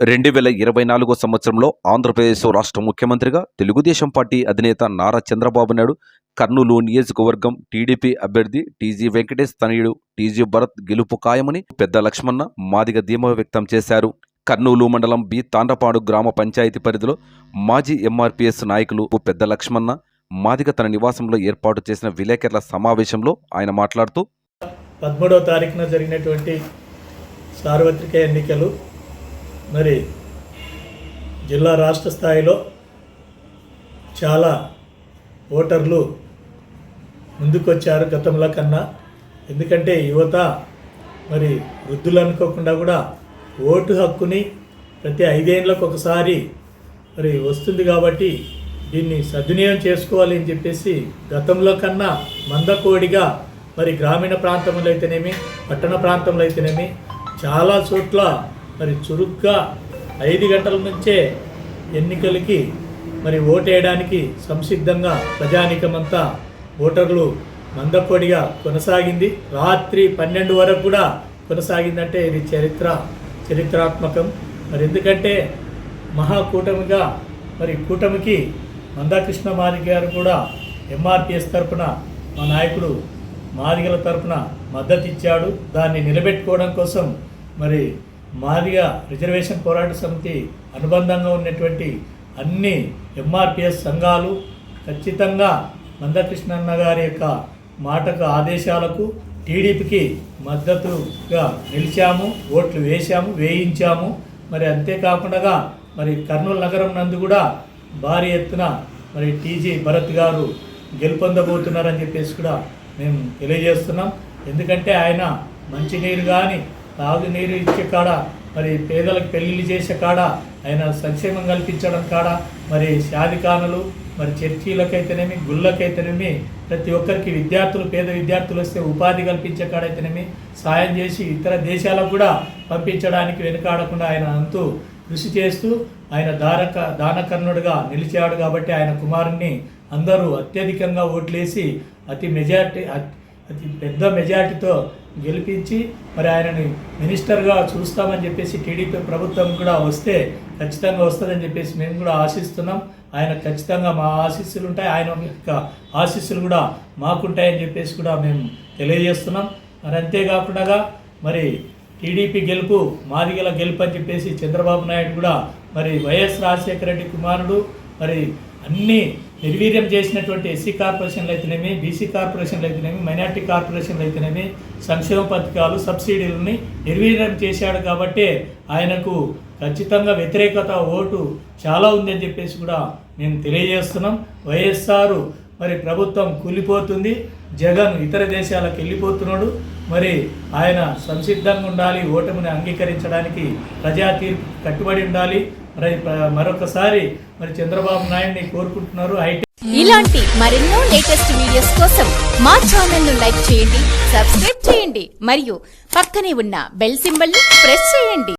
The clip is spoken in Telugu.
రెండు వేల ఇరవై నాలుగో సంవత్సరంలో ఆంధ్రప్రదేశ్ రాష్ట్ర ముఖ్యమంత్రిగా తెలుగుదేశం పార్టీ అధినేత నారా చంద్రబాబు నాయుడు కర్నూలు నియోజకవర్గం టీడీపీ అభ్యర్థి టీజీ వెంకటేష్ తనయుడు టీజీ భరత్ గెలుపు ఖాయమని పెద్ద లక్ష్మణ మాదిగ ధీమా వ్యక్తం చేశారు. కర్నూలు మండలం బి తాండపాడు గ్రామ పంచాయతీ పరిధిలో మాజీ ఎంఆర్పీఎస్ నాయకులు పెద్ద లక్ష్మణ మాదిగ తన నివాసంలో ఏర్పాటు చేసిన విలేకరుల సమావేశంలో ఆయన మాట్లాడుతూ పదమూడవ తారీఖున జరిగినటువంటి సార్వత్రిక ఎన్నికలు మరి జిల్లా రాష్ట్ర స్థాయిలో చాలా ఓటర్లు ముందుకొచ్చారు గతంలో కన్నా. ఎందుకంటే యువత మరి వృద్ధులు అనుకోకుండా కూడా ఓటు హక్కుని ప్రతి ఐదేళ్ళకు ఒకసారి మరి వస్తుంది కాబట్టి దీన్ని సద్వినియోగం చేసుకోవాలి అని చెప్పేసి గతంలో కన్నా మందకోడిగా మరి గ్రామీణ ప్రాంతంలో అయితేనేమి పట్టణ ప్రాంతంలో అయితేనేమి చాలా చోట్ల మరి చురుగ్గా ఐదు గంటల నుంచే ఎన్నికలకి మరి ఓటేయడానికి సంసిద్ధంగా ప్రజానికమంతా ఓటర్లు మందపొడిగా కొనసాగింది. రాత్రి పన్నెండు వరకు కూడా కొనసాగిందంటే ఇది చరిత్ర చరిత్రాత్మకం. మరి ఎందుకంటే మహాకూటమిగా మరి కూటమికి మందాకృష్ణ మాదిగ గారు కూడా ఎంఆర్పిఎస్ తరఫున మా నాయకుడు మాదిగల తరపున మద్దతు ఇచ్చాడు దాన్ని నిలబెట్టుకోవడం కోసం మరి మాదిగా రిజర్వేషన్ పోరాట సమితి అనుబంధంగా ఉన్నటువంటి అన్ని ఎంఆర్పిఎస్ సంఘాలు ఖచ్చితంగా మందకృష్ణన్న గారి యొక్క మాటకు ఆదేశాలకు టీడీపీకి మద్దతుగా నిలిచాము ఓట్లు వేశాము వేయించాము. మరి అంతేకాకుండా మరి కర్నూలు నగరం నందు కూడా భారీ ఎత్తున మరి టీజీ భరత్ గారు గెలుపొందబోతున్నారని చెప్పేసి కూడా మేము తెలియజేస్తున్నాం. ఎందుకంటే ఆయన మంచినీరు కానీ తాగునీరు ఇచ్చే కాడ మరి పేదలకు పెళ్ళిళ్ళు చేసే కాడ ఆయన సంక్షేమం కల్పించడం కాడ మరి షాదికానులు మరి చర్చీలకైతేనేమి గుళ్ళకైతేనేమి ప్రతి ఒక్కరికి విద్యార్థులు పేద విద్యార్థులు వస్తే ఉపాధి కల్పించే కాడైతేనేమి సాయం చేసి ఇతర దేశాలకు కూడా పంపించడానికి వెనుకాడకుండా ఆయన అంతూ కృషి చేస్తూ ఆయన దారక దానకర్ణుడుగా నిలిచాడు కాబట్టి ఆయన కుమారుణ్ణి అందరూ అత్యధికంగా ఓట్లేసి అతి మెజార్టీ అతి అతి పెద్ద మెజార్టీతో గెలిపించి మరి ఆయనని మినిస్టర్గా చూస్తామని చెప్పేసి టీడీపీ ప్రభుత్వం కూడా వస్తే ఖచ్చితంగా వస్తుందని చెప్పేసి మేము కూడా ఆశిస్తున్నాం. ఆయన ఖచ్చితంగా మా ఆశీస్సులు ఉంటాయి. ఆయన యొక్క ఆశీస్సులు కూడా మాకుంటాయని చెప్పేసి కూడా మేము తెలియజేస్తున్నాం. మరి అంతేకాకుండా మరి టీడీపీ గెలుపు మాదిగల గెలుపు అని చెప్పేసి చంద్రబాబు నాయుడు కూడా మరి వైఎస్ రాజశేఖర రెడ్డి కుమారుడు మరి అన్ని నిర్వీర్యం చేసినటువంటి ఎస్సీ కార్పొరేషన్లు అయితేనేమి బీసీ కార్పొరేషన్లు అయితేనేమి మైనార్టీ కార్పొరేషన్లు అయితేనేమి సంక్షేమ పథకాలు సబ్సిడీలని నిర్వీర్యం చేశాడు కాబట్టి ఆయనకు ఖచ్చితంగా వ్యతిరేకత ఓటు చాలా ఉందని చెప్పేసి కూడా మేము తెలియజేస్తున్నాం. వైఎస్ఆర్ మరి ప్రభుత్వం కూలిపోతుంది. జగన్ ఇతర దేశాలకు వెళ్ళిపోతున్నాడు. మరి ఆయన సంసిద్ధంగా ఉండాలి ఓటమిని అంగీకరించడానికి ప్రజా తీర్పు కట్టుబడి ఉండాలి. మరి మరొకసారి మరి చంద్రబాబు నాయుడిని కోరుకుంటున్నారు ఐటీ. ఇలాంటి మరెన్నో లేటెస్ట్ వీడియోస్ కోసం మా ఛానల్ను లైక్ చేయండి సబ్స్క్రైబ్ చేయండి మరియు పక్కనే ఉన్న బెల్ సింబల్ ప్రెస్ చేయండి.